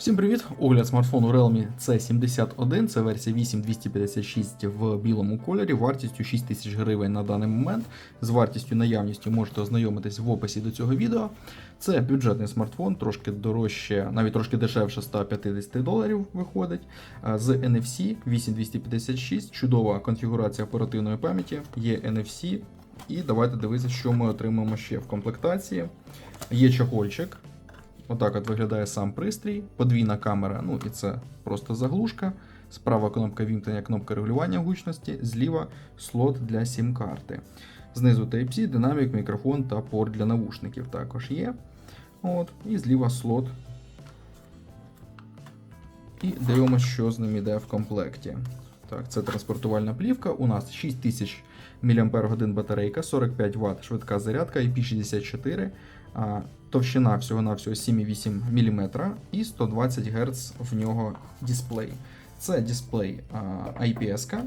Всім привіт! Огляд смартфону Realme C71, це версія 8256 в білому кольорі, вартістю 6 тисяч гривень на даний момент. З вартістю наявністю можете ознайомитись в описі до цього відео. Це бюджетний смартфон, трошки дорожче, навіть трошки дешевше 150 доларів виходить. З NFC 8256, чудова конфігурація оперативної пам'яті, є NFC. І давайте дивитися, що ми отримаємо ще в комплектації. Є чохольчик. Отак от виглядає сам пристрій, подвійна камера, ну і це просто заглушка. Справа кнопка вімкнення, кнопка регулювання гучності, зліва слот для сім-карти. Знизу Type-C, динамік, мікрофон та порт для навушників також є. От, І зліва слот. І дивимося, що з ним йде в комплекті. Так, це транспортувальна плівка. У нас 6000 мАч батарейка, 45 Вт швидка зарядка, IP64. Товщина всього-навсього 7,8 мм і 120 Гц в нього дисплей. Це дисплей IPS,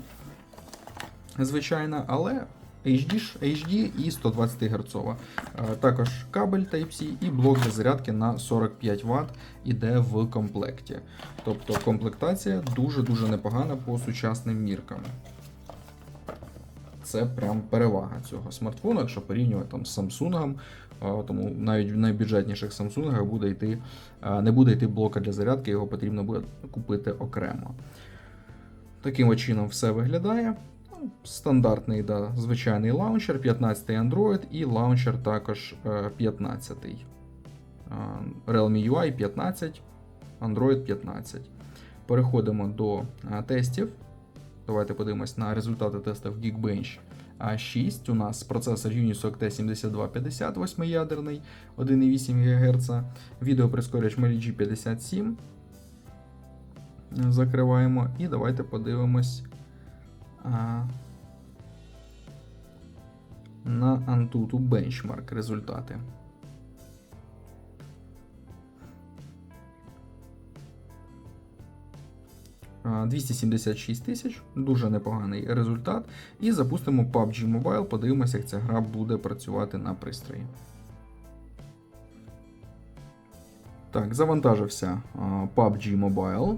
звичайно, але HD, HD і 120 Гц. Також кабель Type-C і блок для зарядки на 45 Вт іде в комплекті. Тобто комплектація дуже-дуже непогана по сучасним міркам. Це прям перевага цього смартфону, якщо порівнювати там з Samsung, тому навіть в найбюджетніших Samsung буде йти, не буде йти блока для зарядки, його потрібно буде купити окремо. Таким чином все виглядає. Стандартний да, звичайний лаунчер, 15-й Android і лаунчер також е, 15. А, Realme UI 15, Android 15. Переходимо до тестів. Давайте подивимось на результати тестів Geekbench A6. У нас процесор Unisoc T7250 8-ядерний, 1,8 ГГц. Відеоприскорювач Mali G57. Закриваємо. І давайте подивимось а, на Antutu Benchmark результати. 276 тисяч, дуже непоганий результат. І запустимо PUBG Mobile, подивимося, як ця гра буде працювати на пристрої. Так, завантажився PUBG Mobile.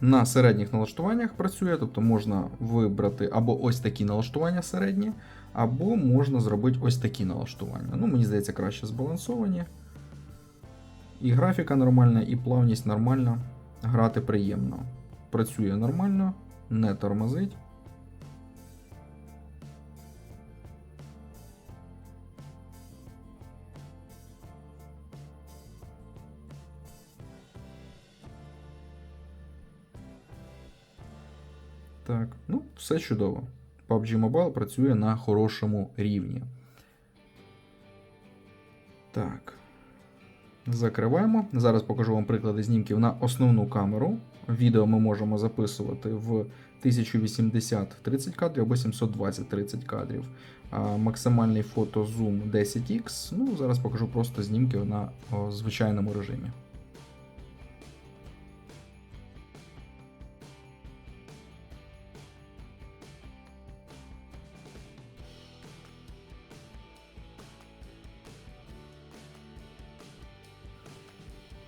На середніх налаштуваннях працює, тобто можна вибрати або ось такі налаштування середні, або можна зробити ось такі налаштування. Ну, мені здається, краще збалансовані. І графіка нормальна, і плавність нормальна. Грати приємно. Працює нормально, не тормозить. Так, ну, все чудово. PUBG Mobile працює на хорошому рівні. Так. Закриваємо. Зараз покажу вам приклади знімків на основну камеру. Відео ми можемо записувати в 1080 30 кадрів або 720 30 кадрів. А максимальний фотозум 10х. Ну, зараз покажу просто знімки на звичайному режимі.